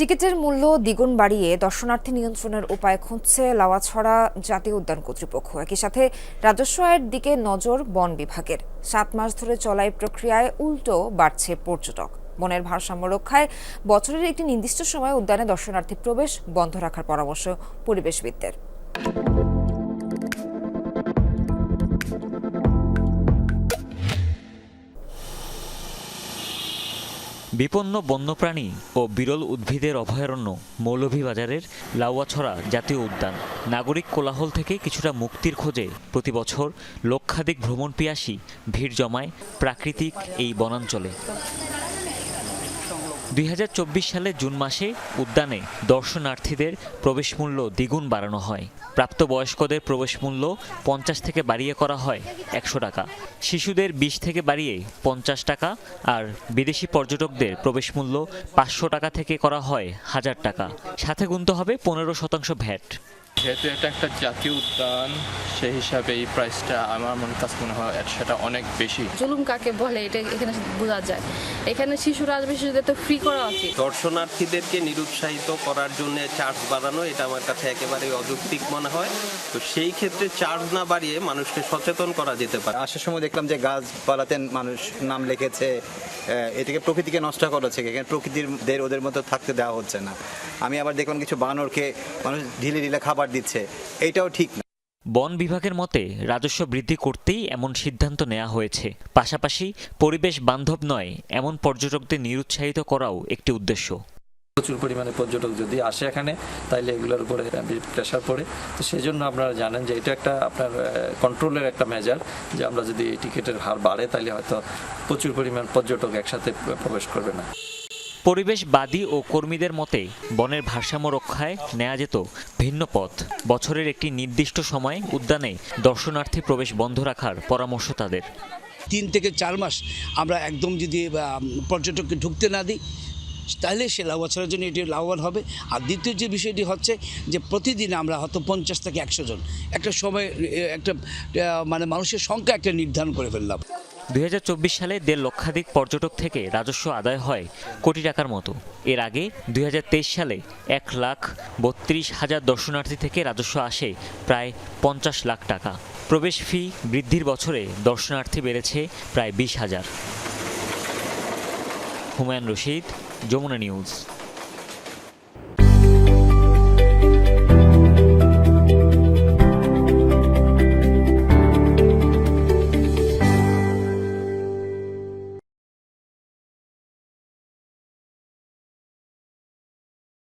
টিকিটের মূল্য দ্বিগুণ বাড়িয়ে দর্শনার্থী নিয়ন্ত্রণের উপায় খুঁজছে লাওয়াছড়া জাতীয় উদ্যান কর্তৃপক্ষ। একই সাথে রাজস্ব আয়ের দিকে নজর বন বিভাগের। সাত মাস ধরে চলা এই প্রক্রিয়ায় উল্টো বাড়ছে পর্যটক। বনের ভারসাম্য রক্ষায় বছরের একটি নির্দিষ্ট সময়ে উদ্যানে দর্শনার্থী প্রবেশ বন্ধ রাখার পরামর্শ পরিবেশবিদদের। বিপন্ন বন্যপ্রাণী ও বিরল উদ্ভিদের অভয়ারণ্য মৌলভীবাজারের লাউয়াছড়া জাতীয় উদ্যান। নাগরিক কোলাহল থেকে কিছুটা মুক্তির খোঁজে প্রতি বছর লক্ষাধিক ভ্রমণ পিয়াসী ভিড় জমায় প্রাকৃতিক এই বনাঞ্চলে। দুই হাজার চব্বিশ সালে জুন মাসে উদ্যানে দর্শনার্থীদের প্রবেশমূল্য দ্বিগুণ বাড়ানো হয়। প্রাপ্তবয়স্কদের প্রবেশ মূল্য পঞ্চাশ থেকে বাড়িয়ে করা হয় একশো টাকা। শিশুদের বিশ থেকে বাড়িয়ে পঞ্চাশ টাকা আর বিদেশি পর্যটকদের প্রবেশমূল্য পাঁচশো টাকা থেকে করা হয় হাজার টাকা। সাথে গুনতে হবে পনেরো শতাংশ ভ্যাট। যেহেতু এটা একটা জাতীয় উদ্যান সেই হিসাবে এই প্রাইসটা আমার মনে কাছে মনে হয় সেটা অনেক বেশি। জুলুম কাকে বলে? এটা এখানে বোঝা যায়। এখানে শিশুরা আসবে শিশুদের তো ফ্রি করা উচিত। দর্শনার্থীদেরকে নিরুৎসাহিত করার জন্য চার্জ বাড়ানো এটা আমার কাছে একেবারে অযৌক্তিক মনে হয়। তো সেই ক্ষেত্রে চার্জ না বাড়িয়ে মানুষকে সচেতন করা যেতে পারে। আসার সময় দেখলাম যে গাছপালাতে মানুষ নাম লিখেছে এটাকে প্রকৃতিকে নষ্ট করেছে এখানে প্রকৃতির দের ওদের মতো থাকতে দেওয়া হচ্ছে না। আমি আবার দেখলাম কিছু বানরকে মানুষ ঢিলে ঢিলে খাবার দিচ্ছে। এইটাও ঠিক না। বন বিভাগের মতে রাজস্ব বৃদ্ধি করতেই এমন সিদ্ধান্ত নেওয়া হয়েছে। পাশাপাশি পরিবেশ বান্ধব নয় এমন পর্যটকদের নিরুৎসাহিত করাও একটি উদ্দেশ্য। প্রচুর পরিমাণে পর্যটক যদি আসে এখানে তাইলে এগুলোর উপরে প্রেশার পড়ে। তো সেই জন্য আপনারা জানেন যে এটা একটা আপনার কন্ট্রোলের একটা মেজার যে আমরা যদি টিকিটের হার বাড়ে তাহলে হয়তো প্রচুর পরিমাণ পর্যটক একসাথে প্রবেশ করবে না। পরিবেশবাদী ও কর্মীদের মতে, বনের ভারসাম্য রক্ষায় নেওয়া যেত ভিন্ন পথ। বছরের একটি নির্দিষ্ট সময়ে উদ্যানে দর্শনার্থী প্রবেশ বন্ধ রাখার পরামর্শ তাদের। তিন থেকে চার মাস আমরা একদম যদি পর্যটককে ঢুকতে না দিই, তাহলে সে বছরের জন্য এটি লাভবান হবে। আর দ্বিতীয় যে বিষয়টি হচ্ছে যে, প্রতিদিন আমরা হয়তো পঞ্চাশ থেকে একশো জন, একটা সময় একটা মানে মানুষের সংখ্যা একটা নির্ধারণ করে ফেললাম। দুই হাজার চব্বিশ সালে দেড় লক্ষাধিক পর্যটক থেকে রাজস্ব আদায় হয় কোটি টাকার মতো। এর আগে দুই হাজার তেইশ সালে এক লাখ বত্রিশ হাজার দর্শনার্থী থেকে রাজস্ব আসে প্রায় পঞ্চাশ লাখ টাকা। প্রবেশ ফি বৃদ্ধির বছরে দর্শনার্থী বেড়েছে প্রায় বিশ হাজার। হুমায়ুন রশিদ, যমুনা নিউজ।